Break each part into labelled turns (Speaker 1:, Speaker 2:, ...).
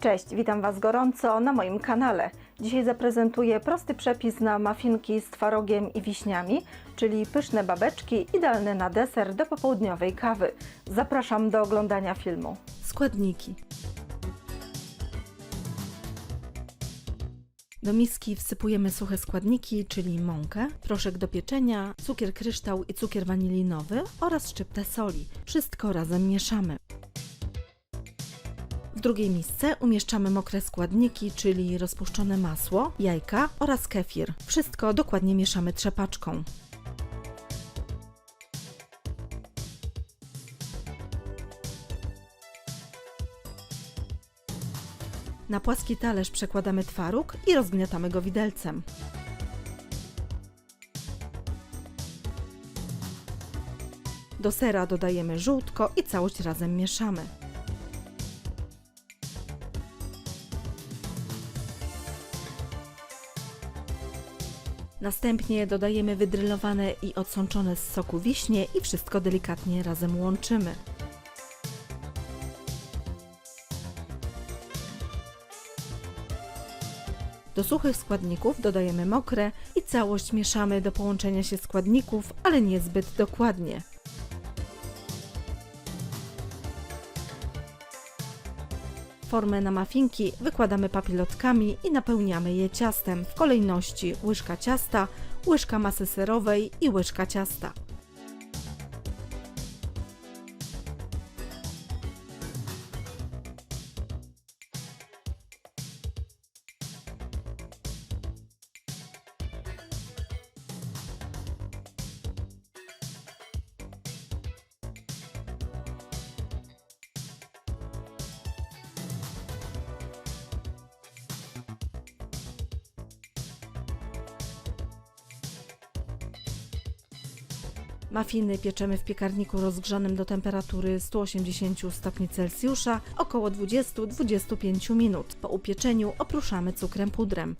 Speaker 1: Cześć, witam Was gorąco na moim kanale. Dzisiaj zaprezentuję prosty przepis na mafinki z twarogiem i wiśniami, czyli pyszne babeczki idealne na deser do popołudniowej kawy. Zapraszam do oglądania filmu. Składniki. Do miski wsypujemy suche składniki, czyli mąkę, proszek do pieczenia, cukier kryształ i cukier wanilinowy oraz szczyptę soli. Wszystko razem mieszamy. W drugiej misce umieszczamy mokre składniki, czyli rozpuszczone masło, jajka oraz kefir. Wszystko dokładnie mieszamy trzepaczką. Na płaski talerz przekładamy twaróg i rozgniatamy go widelcem. Do sera dodajemy żółtko i całość razem mieszamy. Następnie dodajemy wydrylowane i odsączone z soku wiśnie i wszystko delikatnie razem łączymy. Do suchych składników dodajemy mokre i całość mieszamy do połączenia się składników, ale nie zbyt dokładnie. Formę na mafinki wykładamy papilotkami i napełniamy je ciastem w kolejności łyżka ciasta, łyżka masy serowej i łyżka ciasta. Mafiny pieczemy w piekarniku rozgrzanym do temperatury 180 stopni Celsjusza około 20-25 minut. Po upieczeniu oprószamy cukrem pudrem.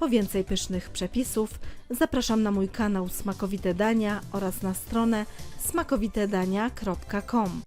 Speaker 1: Po więcej pysznych przepisów zapraszam na mój kanał Smakowite Dania oraz na stronę smakowitedania.com.